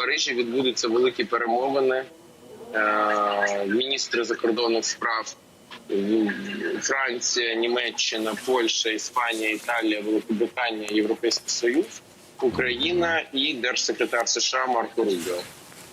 Парижі відбудуться великі перемовини. Е, Міністри закордонних справ Франція, Німеччина, Польща, Іспанія, Італія, Великобританія, Європейський Союз, Україна і держсекретар США Марко Рубіо.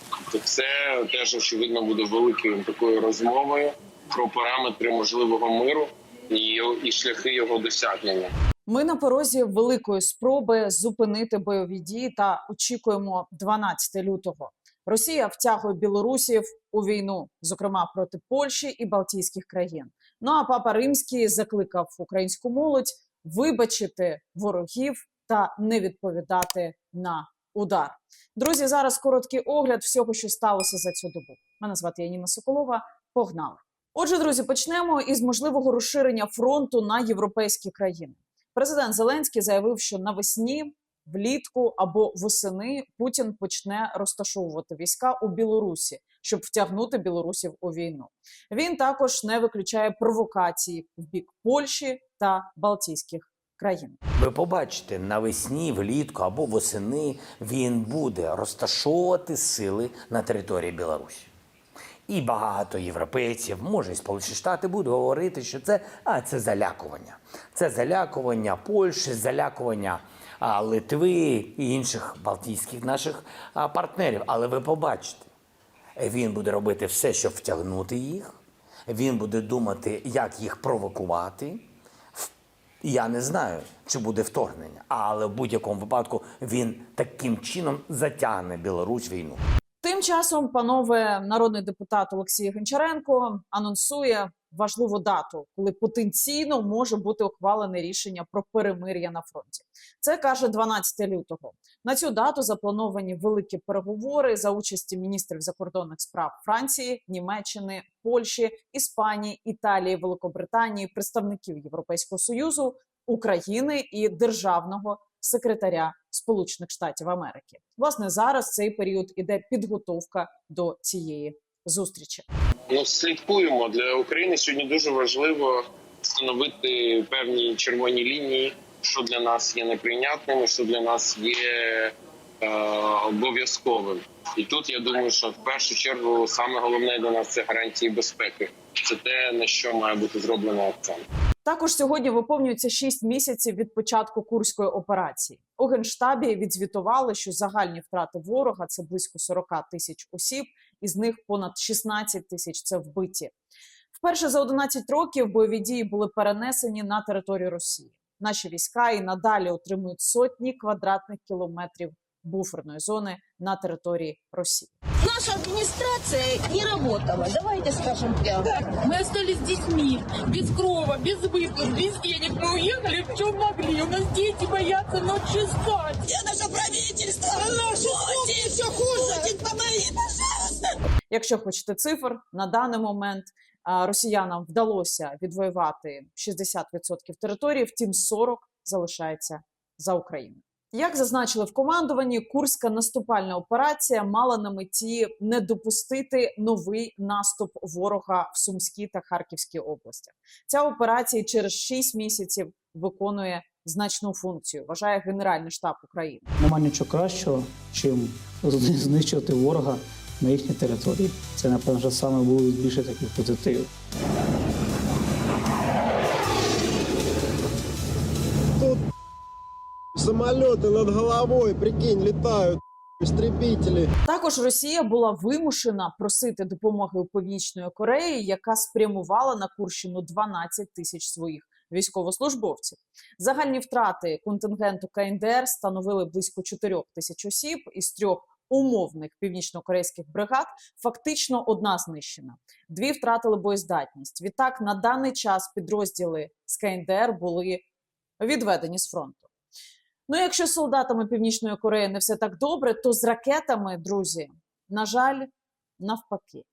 Тобто це теж очевидно буде великою такою розмовою про параметри можливого миру і, і шляхи його досягнення. Ми на порозі великої спроби зупинити бойові дії та очікуємо 12 лютого. Росія втягує білорусів у війну, зокрема проти Польщі і Балтійських країн. Ну а папа Римський закликав українську молодь вибачити ворогів та не відповідати на удар. Друзі, зараз короткий огляд всього, що сталося за цю добу. Мене звати Яніна Соколова. Погнали. Отже, друзі, почнемо із можливого розширення фронту на європейські країни. Президент Зеленський заявив, що навесні, влітку або восени Путін почне розташовувати війська у Білорусі, щоб втягнути білорусів у війну. Він також не виключає провокації в бік Польщі та Балтійських країн. Ви побачите, навесні, влітку або восени він буде розташовувати сили на території Білорусі. І багато європейців, може і Сполучені Штати, будуть говорити, що це, а, це залякування. Це залякування Польщі, залякування а, Литви і інших балтійських наших а, партнерів. Але ви побачите, він буде робити все, щоб втягнути їх. Він буде думати, як їх провокувати. Я не знаю, чи буде вторгнення, але в будь-якому випадку він таким чином затягне Білорусь війну. Часом, панове народний депутат Олексій Гончаренко анонсує важливу дату, коли потенційно може бути ухвалене рішення про перемир'я на фронті. Це каже 12 лютого. На цю дату заплановані великі переговори за участі міністрів закордонних справ Франції, Німеччини, Польщі, Іспанії, Італії, Великобританії, представників Європейського союзу, України і державного секретаря Сполучених Штатів Америки. Власне, зараз цей період іде підготовка до цієї зустрічі. Ну, слідкуємо для України сьогодні. Дуже важливо встановити певні червоні лінії, що для нас є неприйнятним, що для нас є е, обов'язковим. І тут я думаю, що в першу чергу саме головне для нас це гарантії безпеки. Це те на що має бути зроблено акцент. Також сьогодні виповнюється 6 місяців від початку курської операції. У генштабі відзвітували, що загальні втрати ворога це близько 40 тисяч осіб, із них понад 16 тисяч це вбиті. Вперше за 11 років бойові дії були перенесені на територію Росії. Наші війська і надалі отримують сотні квадратних кілометрів буферної зони на території Росії. Наша администрация не работала. Давайте скажем прямо. Мы остались с детьми, без крова, без выплат, без денег. Мы уехали в чем могли. У нас дети боятся ночью спать. Где наше правительство? Наше Путин, все хуже. Путин, помоги, пожалуйста. Якщо хочете цифр, на даний момент а, росіянам вдалося відвоювати 60% території, втім 40% залишається за Україною. Як зазначили в командуванні, курська наступальна операція мала на меті не допустити новий наступ ворога в Сумській та Харківській областях. Ця операція через 6 місяців виконує значну функцію, вважає Генеральний штаб України. Нема нічого кращого, чим знищувати ворога на їхній території. Це, напевно, саме буде більше таких позитивів. Самолеты над головой, прикинь, летают истребители. Також Росія була вимушена просити допомоги у Північної Кореї, яка спрямувала на Курщину 12 тисяч своїх військовослужбовців. Загальні втрати контингенту КНДР становили близько 4 тисяч осіб із трьох умовних північно-корейських бригад. Фактично одна знищена. Дві втратили боєздатність. Відтак на даний час підрозділи з КНДР були відведені з фронту. Ну, якщо з солдатами Північної Кореї не все так добре, то з ракетами, друзі, на жаль, навпаки.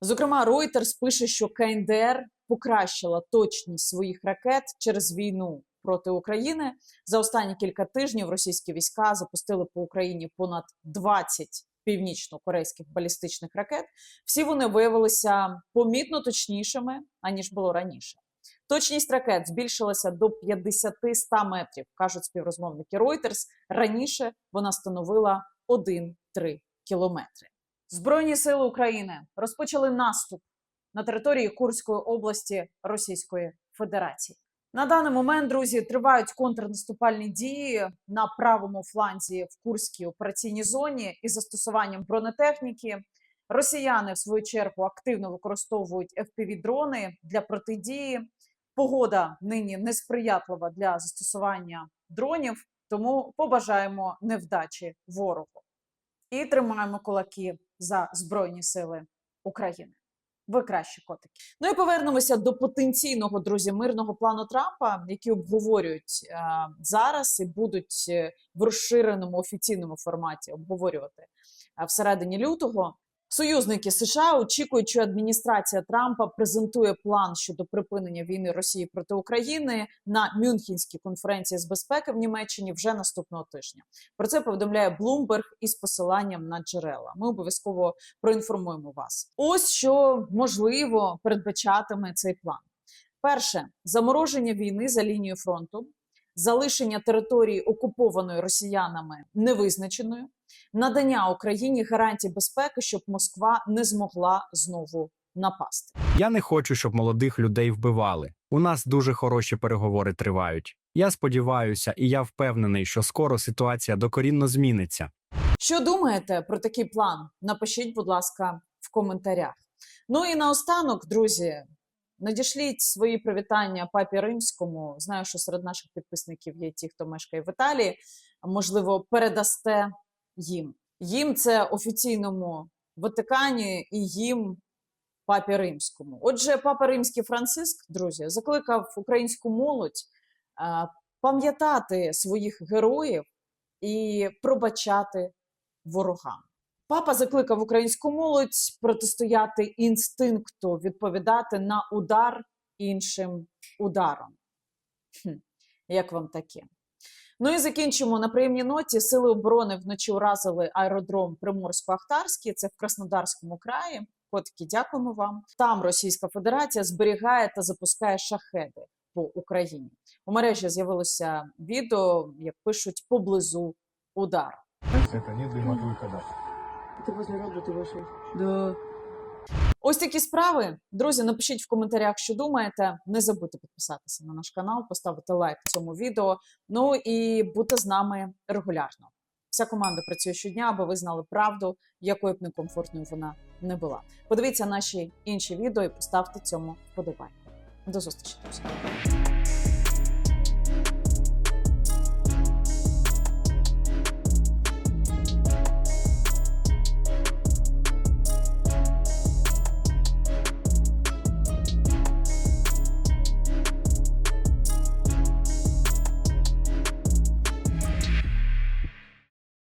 Зокрема, Reuters пише, що КНДР покращила точність своїх ракет через війну проти України. За останні кілька тижнів російські війська запустили по Україні понад 20 північно-корейських балістичних ракет. Всі вони виявилися помітно точнішими аніж було раніше. Точність ракет збільшилася до 50-100 метрів, кажуть співрозмовники Reuters. Раніше вона становила 1-3 кілометри. Збройні сили України розпочали наступ на території Курської області Російської Федерації. На даний момент, друзі, тривають контрнаступальні дії на правому фланзі в Курській операційній зоні із застосуванням бронетехніки. Росіяни, в свою чергу, активно використовують fpv дрони для протидії. Погода нині несприятлива для застосування дронів, тому побажаємо невдачі ворогу і тримаємо кулаки за збройні сили України. Ви кращі котики. Ну і повернемося до потенційного друзі мирного плану Трампа, який обговорюють е, зараз і будуть е, в розширеному офіційному форматі обговорювати е, всередині лютого. Союзники США очікують, що адміністрація Трампа презентує план щодо припинення війни Росії проти України на Мюнхенській конференції з безпеки в Німеччині вже наступного тижня. Про це повідомляє Bloomberg із посиланням на джерела. Ми обов'язково проінформуємо вас. Ось що можливо передбачатиме цей план. Перше замороження війни за лінією фронту, залишення території окупованої росіянами невизначеною, надання Україні гарантій безпеки, щоб Москва не змогла знову напасти. Я не хочу, щоб молодих людей вбивали. У нас дуже хороші переговори тривають. Я сподіваюся, і я впевнений, що скоро ситуація докорінно зміниться. Що думаєте про такий план? Напишіть, будь ласка, в коментарях. Ну і наостанок, друзі, надішліть свої привітання папі римському. Знаю, що серед наших підписників є ті, хто мешкає в Італії. Можливо, передасте їм. Їм це офіційному Ватикані і їм папі римському. Отже, папа римський Франциск, друзі, закликав українську молодь пам'ятати своїх героїв і пробачати ворогам. Папа закликав українську молодь протистояти інстинкту, відповідати на удар іншим ударом. Хм, як вам таке? Ну і закінчимо на приємній ноті. Сили оборони вночі уразили аеродром Приморсько-Ахтарський, це в Краснодарському краї. Котики, дякуємо вам. Там Російська Федерація зберігає та запускає шахеди по Україні. У мережі з'явилося відео, як пишуть, поблизу удару. Это нет дыма от выхода. Ты возле робота вышел? Да. Ось такі справи. Друзі, напишіть в коментарях, що думаєте. Не забудьте підписатися на наш канал, поставити лайк цьому відео. Ну і бути з нами регулярно. Вся команда працює щодня, аби ви знали правду, якою б некомфортною вона не була. Подивіться наші інші відео і поставте цьому вподобання. До зустрічі, друзі.